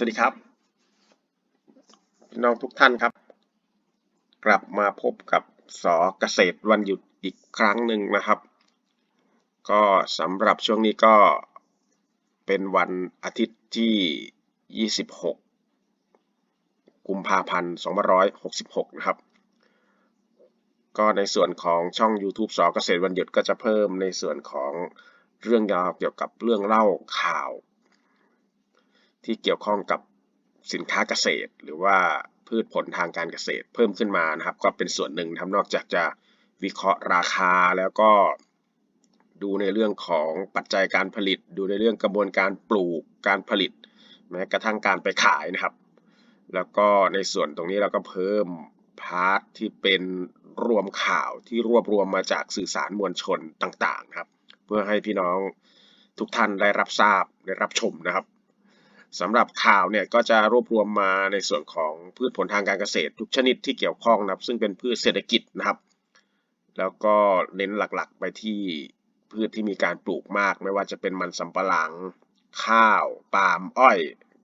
สวัสดีครับพี่น้องทุกท่านครับ กลับมาพบกับสอเกษตรวันหยุดอีกครั้งหนึ่งนะครับ ก็สำหรับช่วงนี้ก็เป็นวันอาทิตย์ที่ 26 กุมภาพันธ์ 2566 นะครับ ก็ในส่วนของช่อง YouTube สอเกษตรวันหยุดก็จะเพิ่มในส่วนของเรื่องราวเกี่ยวกับเรื่องเล่าข่าว ที่เกี่ยวข้องกับสินค้าเกษตร หรือว่าพืชผลทางการเกษตรเพิ่มขึ้นมานะครับ ก็เป็นส่วนหนึ่งทำนอกจากจะวิเคราะห์ราคาแล้วก็ดูในเรื่องของปัจจัยการผลิต ดูในเรื่องกระบวนการปลูกการผลิต แม้กระทั่งการไปขายนะครับ แล้วก็ในส่วนตรงนี้เราก็เพิ่มพาร์ทที่เป็นรวมข่าวที่รวบรวมมาจากสื่อสารมวลชนต่างๆ ครับ เพื่อให้พี่น้องทุกท่านได้รับทราบได้รับชมนะครับ สำหรับข่าวเนี่ยก็จะรวบรวมมาในส่วนของพืชผลทางการเกษตร ทุกชนิดที่เกี่ยวข้องนะครับ ซึ่งเป็นพืชเศรษฐกิจนะครับ แล้วก็เน้นหลักๆไปที่พืชที่มีการปลูกมาก ไม่ว่าจะเป็นมันสำปะหลัง ข้าว ปาล์มอ้อย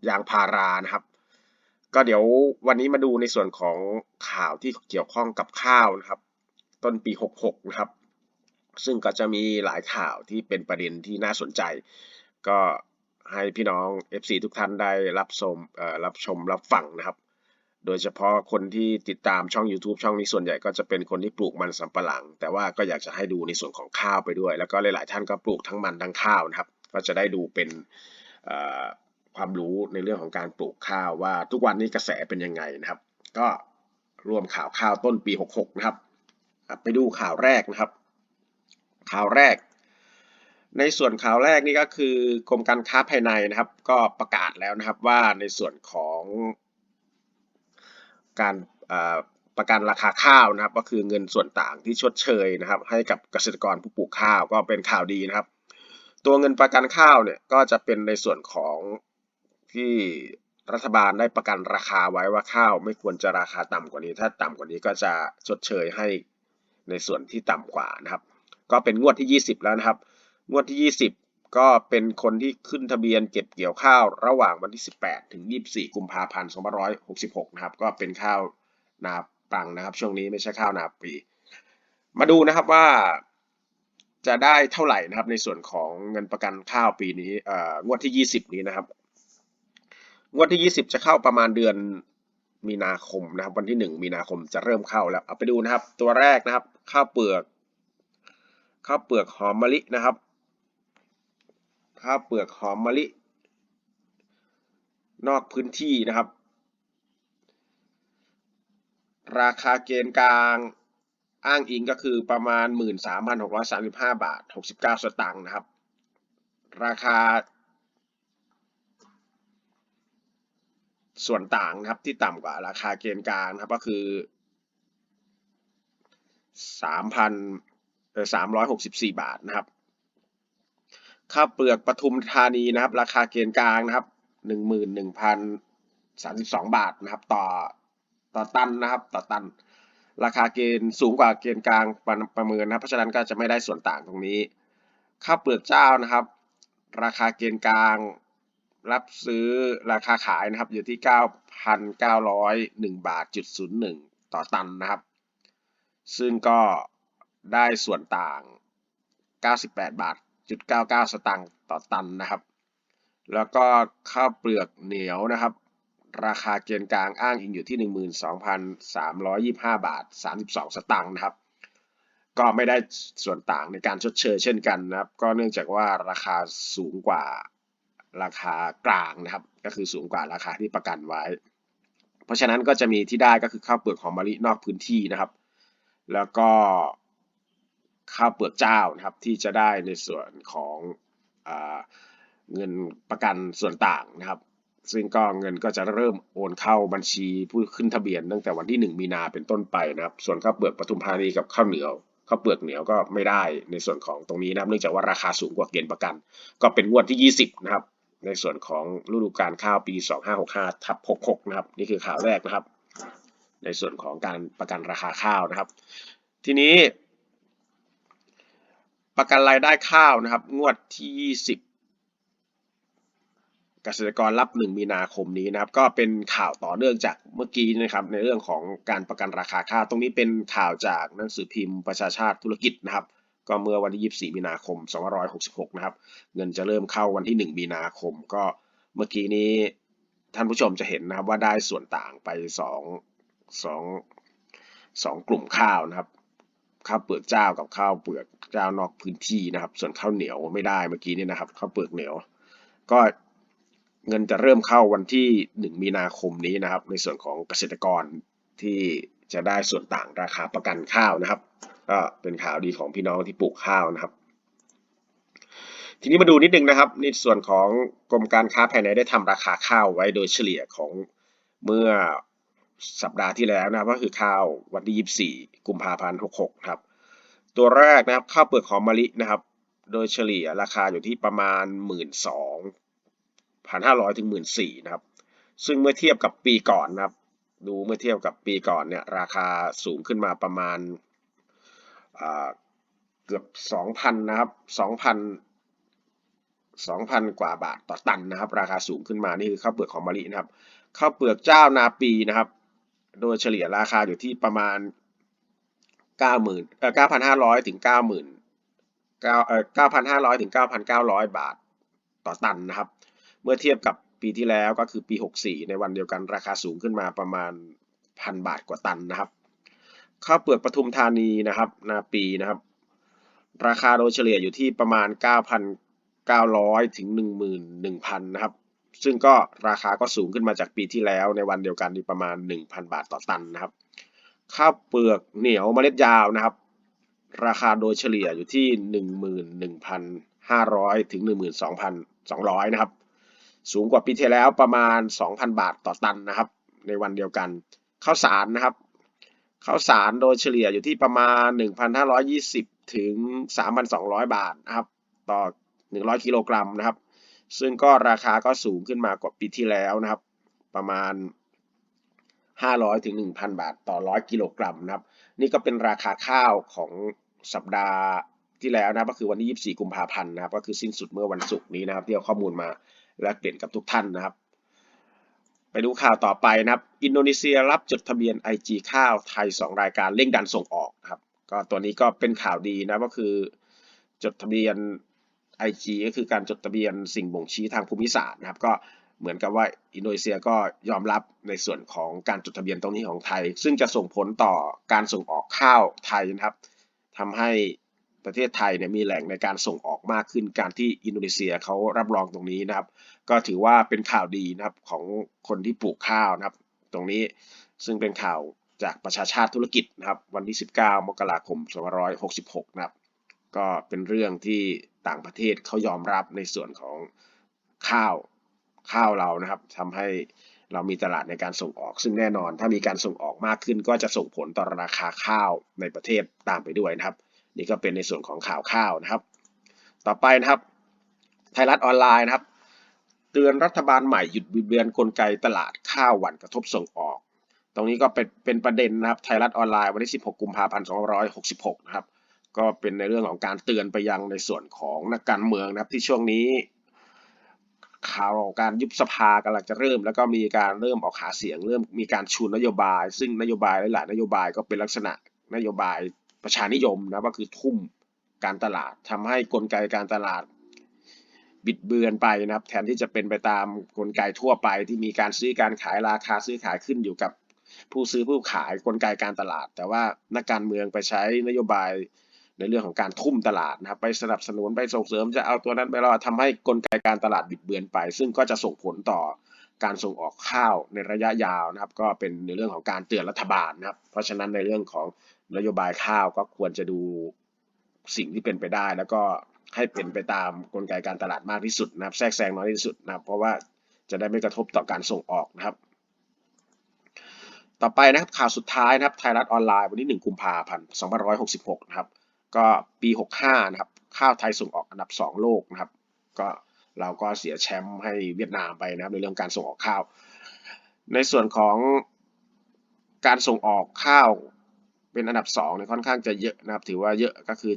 ยางพารานะครับ ก็เดี๋ยววันนี้มาดูในส่วนของข่าวที่เกี่ยวข้องกับข้าวนะครับ ต้นปี 66 นะครับ ซึ่งก็จะมีหลายข่าวที่เป็นประเด็นที่น่าสนใจ ก็ ให้พี่น้อง FC ทุกท่านได้รับชมรับชมรับฟังนะครับ โดยเฉพาะคนที่ติดตามช่อง YouTube ช่องนี้ส่วนใหญ่ก็จะเป็นคนที่ปลูกมันสำปะหลัง แต่ว่าก็อยากจะให้ดูในส่วนของข้าวไปด้วย แล้วก็หลาย ๆ ท่านก็ปลูกทั้งมันทั้งข้าวนะครับ ก็จะได้ดูเป็นความรู้ในเรื่องของการปลูกข้าวว่าทุกวันนี้กระแสเป็นยังไงนะครับ ก็รวมข่าวข้าวต้นปี 66 นะครับ ไปดูข่าวแรกนะครับ ข่าวแรก ในส่วนข่าวแรกนี่ก็คือกรมการค้าภายในนะครับ ก็ประกาศแล้วนะครับว่าในส่วนของการประกันราคาข้าวนะครับ ก็คือเงินส่วนต่างที่ชดเชยนะครับ ให้กับเกษตรกรผู้ปลูกข้าวก็เป็นข่าวดีนะครับ ตัวเงินประกันข้าวเนี่ยก็จะเป็นในส่วนของที่รัฐบาลได้ประกันราคาไว้ว่าข้าวไม่ควรจะราคาต่ำกว่านี้ ถ้าต่ำกว่านี้ก็จะชดเชยให้ในส่วนที่ต่ำกว่านะครับ ก็เป็นงวดที่ 20 แล้วนะครับ งวดที่ 20 ก็เป็นคนที่ขึ้นทะเบียนเก็บเกี่ยวข้าวระหว่างวันที่ 18 ถึง 24 กุมภาพันธ์ 2566 นะครับ ก็เป็นข้าวนาปังนะครับ ช่วงนี้ไม่ใช่ข้าวนาปี มาดูนะครับว่าจะได้เท่าไหร่นะครับในส่วนของเงินประกันข้าวปีนี้เอ่องวดที่ 20 นี้นะครับ งวดที่ 20 จะเข้าประมาณเดือนมีนาคมนะครับ วันที่ 1 มีนาคมจะเริ่มเข้าแล้วเอาไปดูนะครับ ตัวแรกนะครับ ข้าวเปลือก ข้าวเปลือกหอมมะลินะครับ ข้าวเปลือกหอมมะลิ นอกพื้นที่นะครับ ราคาเกณฑ์กลางอ้างอิงก็คือประมาณ 13,635 บาท 69 สตางค์นะครับ ราคา ส่วนต่างนะครับที่ต่ำกว่าราคาเกณฑ์กลางนะครับก็คือ 3,000เอ่อ364 บาทนะครับ ข้าวเปลือกปทุมธานีนะครับ ราคาเกณฑ์กลางนะครับหนึ่งหมื่นหนึ่งพันสามสิบสองบาทนะครับ ต่อต่อตันนะครับ ต่อตัน ราคาเกณฑ์สูงกว่าเกณฑ์กลางประประเมินนะครับ เพราะฉะนั้นก็จะไม่ได้ส่วนต่างตรงนี้ข้าวเปลือกเจ้านะครับ ราคาเกณฑ์กลางรับซื้อราคาขายนะครับ อยู่ที่ 9,901 บาทจุดศูนย์หนึ่งต่อตันนะครับ ซึ่งก็ได้ส่วนต่าง 98 บาท 0.99 สตางค์ต่อตันนะครับ แล้วก็ข้าวเปลือกเหนียวนะครับ ราคาเกณฑ์กลางอ้างอิงอยู่ที่ 12,325 บาท 32 สตางค์นะครับ ก็ไม่ได้ส่วนต่างในการชดเชยเช่นกันนะครับ ก็เนื่องจากว่าราคาสูงกว่าราคากลางนะครับ ก็คือสูงกว่าราคาที่ประกันไว้ เพราะฉะนั้นก็จะมีที่ได้ก็คือข้าวเปลือกหอมมะลินอกพื้นที่นะครับ แล้วก็ ข้าวเปลือกเจ้านะครับที่จะได้ในส่วนของอเงินประกันส่วนต่างนะครับ ซึ่งก็เงินก็จะเริ่มโอนเข้าบัญชีผู้ขึ้นทะเบียนตั้งแต่วันที่ 1 มีนาเป็นต้นไปนะครับ ส่วนข้าวเปลือกปทุมธานีกับข้าวเหนียวข้าวเปลือกเหนียวก็ไม่ได้ในส่วนของตรงนี้นะครับ เนื่องจากว่าราคาสูงกว่าเกณฑ์ประกัน ก็เป็นงวดที่ 20 นะครับ ในส่วนของฤดูกาลข้าวปี 2565ทับ66 นะครับ นี่คือข่าวแรกนะครับ ในส่วนของการประกันราคาข้าวนะครับ ทีนี้ ประกันรายได้ข้าวนะครับ งวดที่ 20 เกษตรกรรับ 1 มีนาคมนี้นะครับ ก็เป็นข่าวต่อเนื่องจากเมื่อกี้นะครับ ในเรื่องของการประกันราคาข้าว ตรงนี้เป็นข่าวจากหนังสือพิมพ์ประชาชาติธุรกิจนะครับ ก็เมื่อวันที่ 24 มีนาคม 2566 นะครับ เงินจะเริ่มเข้าวันที่ 1 มีนาคม ก็เมื่อกี้นี้ท่านผู้ชมจะเห็นนะครับว่าได้ส่วนต่างไป 2 2 2 กลุ่มข้าวนะครับข้าวเปลือกเจ้ากับข้าวเปลือก เจ้านอกพื้นที่นะครับ ส่วนข้าวเหนียวไม่ได้เมื่อกี้นี้นะครับข้าวเปลือกเหนียว ก็เงินจะเริ่มเข้าวันที่ 1 มีนาคมนี้นะครับ ในส่วนของเกษตรกรที่จะได้ส่วนต่างราคาประกันข้าวนะครับ ก็เป็นข่าวดีของพี่น้องที่ปลูกข้าวนะครับ ทีนี้มาดูนิดนึงนะครับ ในส่วนของกรมการค้าภายในได้ทำราคาข้าวไว้โดยเฉลี่ยของเมื่อสัปดาห์ที่แล้วนะครับก็คือข้าววันที่ 24 กุมภาพันธ์ 66 ครับ ตัวแรกนะครับข้าวเปลือกหอมมะลินะครับ โดยเฉลี่ยราคาอยู่ที่ประมาณ 12,500 ถึง 14,000นะครับ ซึ่งเมื่อเทียบกับปีก่อนนะครับ ดูเมื่อเทียบกับปีก่อนเนี่ยราคาสูงขึ้นมาประมาณเกือบ 2,000 นะครับ 2,000 2,000 กว่าบาทต่อตันนะครับ ราคาสูงขึ้นมา นี่คือข้าวเปลือกหอมมะลินะครับ ข้าวเปลือกเจ้านาปีนะครับ โดยเฉลี่ยราคาอยู่ที่ประมาณ 90,000เอ่อ9,500ถึง90,000 9เอ่อ9,500ถึง9,900บาทต่อตันนะครับ เมื่อเทียบกับปีที่แล้วก็คือปี 64 ในวันเดียวกันราคาสูงขึ้นมาประมาณ1,000บาทกว่าตันนะครับ ข้าวเปลือกปทุมธานีนะครับ นาปีนะครับ ราคาโดยเฉลี่ยอยู่ที่ประมาณ 9,900 ถึง 11,000 นะครับ ซึ่งก็ราคาก็สูงขึ้นมาจากปีที่แล้วในวันเดียวกันนี่ประมาณ 1,000 บาทต่อตันนะครับ ข้าวเปลือกเหนียวเมล็ดยาวนะครับ ราคาโดยเฉลี่ยอยู่ที่ 11,500 ถึง 12,200 นะครับ สูงกว่าปีที่แล้วประมาณ 2,000 บาทต่อตันนะครับ ในวันเดียวกันข้าวสารนะครับข้าวสารโดยเฉลี่ยอยู่ที่ประมาณ 1,520 ถึง 3,200 บาทนะครับ ต่อ 100 กิโลกรัมนะครับ ซึ่งก็ราคาก็สูงขึ้นมากว่าปีที่แล้วนะครับ ประมาณ 500ถึง1,000 บาทต่อ 100 กิโลกรัมนะครับ นี่ก็เป็นราคาข้าวของสัปดาห์ที่แล้วนะก็คือวันที่ 24 กุมภาพันธ์นะครับ ก็คือสิ้นสุดเมื่อวันศุกร์นี้นะครับที่เอาข้อมูลมาแลกเปลี่ยนกับทุกท่านนะครับ ไปดูข่าวต่อไปนะครับ อินโดนีเซียรับจดทะเบียน IG ข้าวไทย 2 รายการเร่งดันส่งออกนะครับ ก็ตัวนี้ก็เป็นข่าวดีนะก็คือ จดทะเบียน IG ก็คือการจดทะเบียนสิ่งบ่งชี้ทางภูมิศาสตร์นะครับ ก็ เหมือนกับว่าอินโดนีเซียก็ยอมรับในส่วนของการจดทะเบียนตรงนี้ของไทย ซึ่งจะส่งผลต่อการส่งออกข้าวไทยนะครับทำให้ประเทศไทยเนี่ยมีแหล่งในการส่งออกมากขึ้น การที่อินโดนีเซียเขารับรองตรงนี้นะครับ ก็ถือว่าเป็นข่าวดีนะครับของคนที่ปลูกข้าวนะครับ ตรงนี้ซึ่งเป็นข่าวจากประชาชาติธุรกิจนะครับ วันที่ 19 มกราคม 2566 นะครับ ก็เป็นเรื่องที่ต่างประเทศเขายอมรับในส่วนของข้าว ข้าวเรานะครับทำให้เรามีตลาดในการส่งออก ซึ่งแน่นอน ถ้ามีการส่งออกมากขึ้น ก็จะส่งผลต่อราคาข้าวในประเทศตามไปด้วยนะครับ นี่ก็เป็นในส่วนของข่าวข้าวนะครับ ต่อไปนะครับ ไทยรัฐออนไลน์นะครับ เตือนรัฐบาลใหม่หยุดบิดเบือนกลไกตลาดข้าวหวันกระทบส่งออก ตรงนี้ก็เป็นเป็นประเด็นนะครับ ไทยรัฐออนไลน์วันที่ 16 กุมภาพันธ์ 2566 นะครับ ก็เป็นในเรื่องของการเตือนไปยังในส่วนของนักการเมืองนะครับที่ช่วงนี้ ข่าวการยุบสภากำลังจะเริ่ม แล้วก็มีการเริ่มออกหาเสียง เริ่มมีการชูนโยบาย ซึ่งนโยบายหลาย ๆ นโยบายก็เป็นลักษณะนโยบายประชานิยมนะก็คือทุ่มการตลาดทำให้กลไกการตลาดบิดเบือนไปนะครับ แทนที่จะเป็นไปตามกลไกทั่วไปที่มีการซื้อการขายราคาซื้อขายขึ้นอยู่กับผู้ซื้อผู้ขายกลไกการตลาด แต่ว่านักการเมืองไปใช้นโยบาย ในเรื่องของการทุ่มตลาดนะครับไปสนับสนุนไปส่งเสริมจะเอาตัวนั้นไปรอทำให้กลไกการตลาดบิดเบือนไป ซึ่งก็จะส่งผลต่อการส่งออกข้าวในระยะยาวนะครับ ก็เป็นในเรื่องของการเตือนรัฐบาลนะครับ เพราะฉะนั้นในเรื่องของนโยบายข้าวก็ควรจะดูสิ่งที่เป็นไปได้ แล้วก็ให้เป็นไปตามกลไกการตลาดมากที่สุดนะครับ แทรกแซงน้อยที่สุดนะครับเพราะว่าจะได้ไม่กระทบต่อการส่งออกนะครับ ต่อไปนะครับข่าวสุดท้ายนะครับไทยรัฐออนไลน์วันที่ 1 กุมภาพันธ์ 2566 นะครับ ก็ปี 65 นะครับ ข้าวไทยส่งออกอันดับ 2 โลกนะครับ ก็เราก็เสียแชมป์ให้เวียดนามไปนะครับในเรื่องการส่งออกข้าว ในส่วนของการส่งออกข้าวเป็นอันดับ2เนี่ยค่อนข้างจะเยอะนะครับ ถือว่าเยอะก็คือ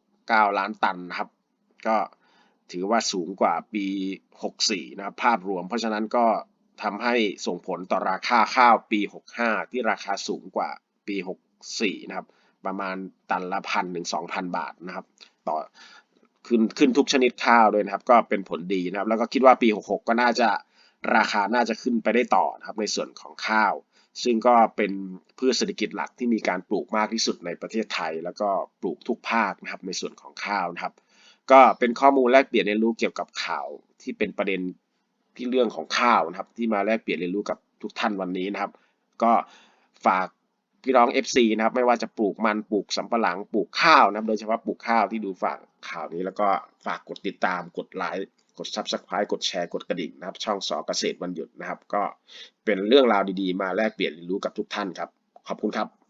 7.69 ล้านตันนะครับ ก็ถือว่าสูงกว่าปี 64 นะครับ ภาพรวม เพราะฉะนั้นก็ทำให้ส่งผลต่อราคาข้าวปี 65 ที่ราคาสูงกว่าปี 64 นะครับ ประมาณตันละพันถึง2,000บาทนะครับต่อขึ้นขึ้นทุกชนิดข้าวด้วยนะครับ ก็เป็นผลดีนะครับ แล้วก็คิดว่าปี 66 ก็น่าจะราคาน่าจะขึ้นไปได้ต่อนะครับในส่วนของข้าว ซึ่งก็เป็นพืชเศรษฐกิจหลักที่มีการปลูกมากที่สุดในประเทศไทย แล้วก็ปลูกทุกภาคนะครับในส่วนของข้าวนะครับ ก็เป็นข้อมูลแลกเปลี่ยนเรียนรู้เกี่ยวกับข่าวที่เป็นประเด็นที่เรื่องของข้าวนะครับ ที่มาแลกเปลี่ยนเรียนรู้กับทุกท่านวันนี้นะครับ ก็ฝาก พี่น้อง FC นะครับ ไม่ว่าจะปลูกมันปลูกสำปะหลังปลูกข้าวนะครับ โดยเฉพาะปลูกข้าวที่ดูฝากข่าวนี้แล้วก็ฝากกดติดตามกดไลค์กด Subscribe กดแชร์กดกระดิ่งนะครับ ช่องสอเกษตรวันหยุดนะครับ ก็เป็นเรื่องราวดีๆ มาแลกเปลี่ยนเรียนรู้กับทุกท่านครับ ขอบคุณครับ